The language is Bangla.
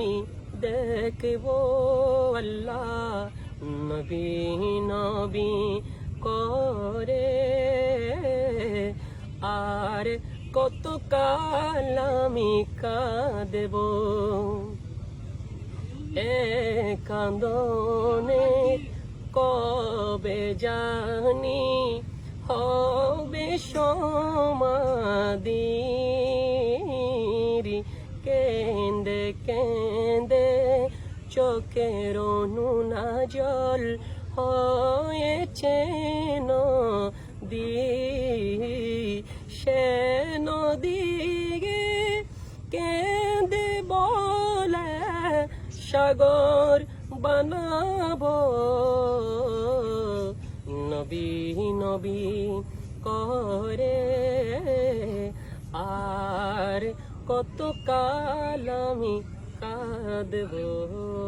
আমি দেখব আল্লাহ, নবী নবী করে। আর কত কাল আমি কাঁদব? এ কান্দনে কবে জানি হবে সমাধি কেন্দে কেন্দে চোখের নুনা জল হয়েছে নদী সে নদীকে কেন্দে বলে সাগর বানাবো নবী নবী করে আর কত কাল আমি কাঁদবো